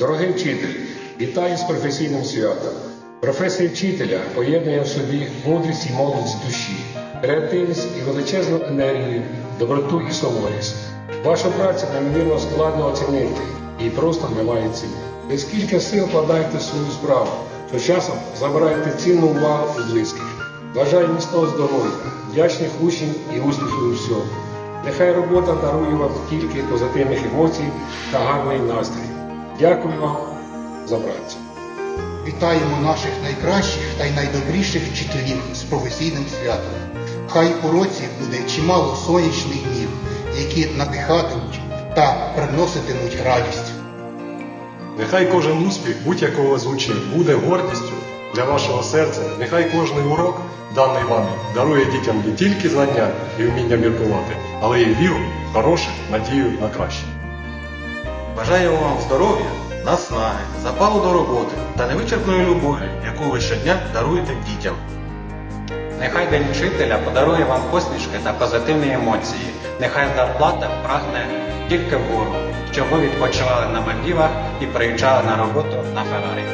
Дорогий вчитель, вітаю з професійним святом. Професія вчителя поєднує в собі мудрість і молодість душі, креативність і величезну енергію, доброту і суворість. Вашу працю неймовірно складно оцінити і просто немає ціни. Ви скільки сил вкладаєте в свою справу, то часом забираєте цінну увагу у близьких. Бажаю міцного здоров'я, вдячних учнів і успіхів у всьому. Нехай робота дарує вам тільки позитивних емоцій та гарний настрій. Дякую вам за працю. Вітаємо наших найкращих та й найдобріших вчителів з професійним святом. Хай у році буде чимало сонячних днів, які надихатимуть та приноситимуть радість. Нехай кожен успіх будь-якого з учнів буде гордістю для вашого серця. Нехай кожний урок, даний вами, дарує дітям не тільки знання і вміння міркувати, але й віру, хороше, надію на краще. Бажаємо вам здоров'я, наснаги, запалу до роботи та невичерпної любові, яку ви щодня даруєте дітям. Нехай День вчителя подарує вам посмішки та позитивні емоції. Нехай зарплата прагне тільки вгору, щоб ви відпочивали на Мальдівах і приїжджали на роботу на Феррарі.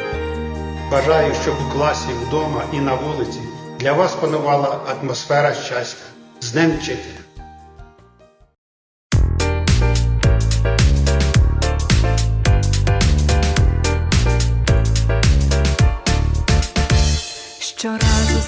Бажаю, щоб у класі, вдома і на вулиці для вас панувала атмосфера щастя. З Днем вчителя! Щоразу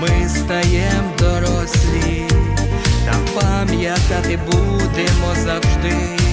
ми стаєм дорослі, та пам'ятати будемо завжди.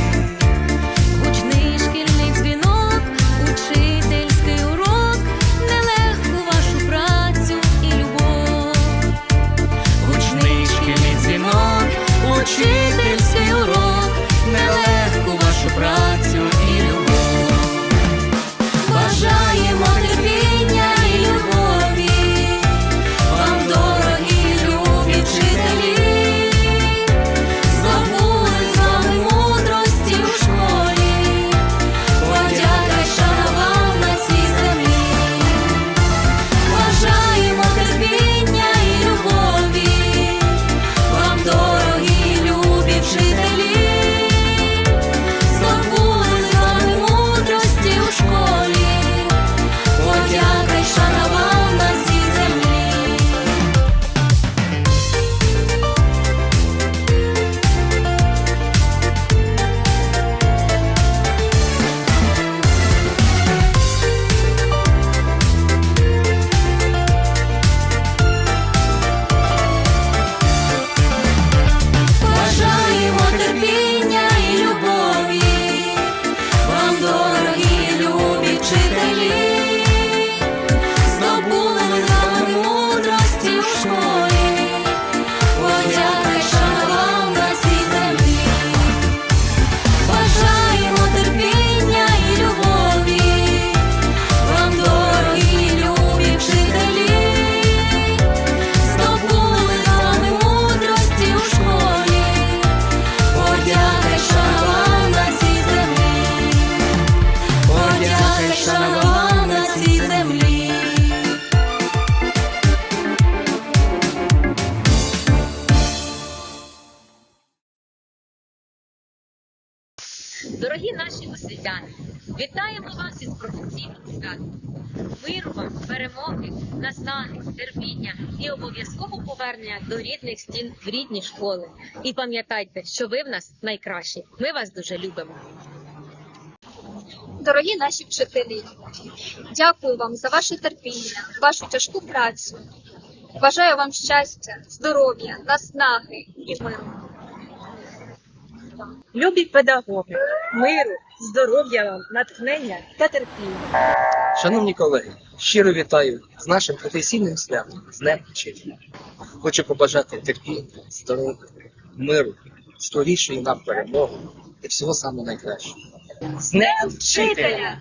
Дорогі наші освітяни, вітаємо вас із професійним святом. Миру вам, перемоги, наснаги, терпіння і обов'язково повернення до рідних стін в рідні школи. І пам'ятайте, що ви в нас найкращі. Ми вас дуже любимо. Дорогі наші вчителі, дякую вам за ваше терпіння, вашу тяжку працю. Бажаю вам щастя, здоров'я, наснаги і миру. Любі педагоги, миру, здоров'я вам, натхнення та терпіння. Шановні колеги, щиро вітаю з нашим професійним святом, з Днем Вчителя. Хочу побажати терпіння, здоров'я, миру, скорішої нам перемоги і всього самого найкращого. З Днем Вчителя!